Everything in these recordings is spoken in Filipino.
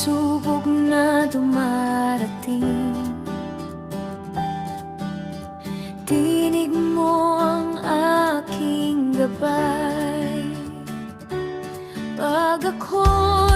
pagsubok na dumarating. Tinig mo ang aking gabay. Pag ako'y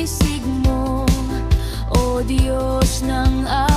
pag-ibig mo O Diyos ng aking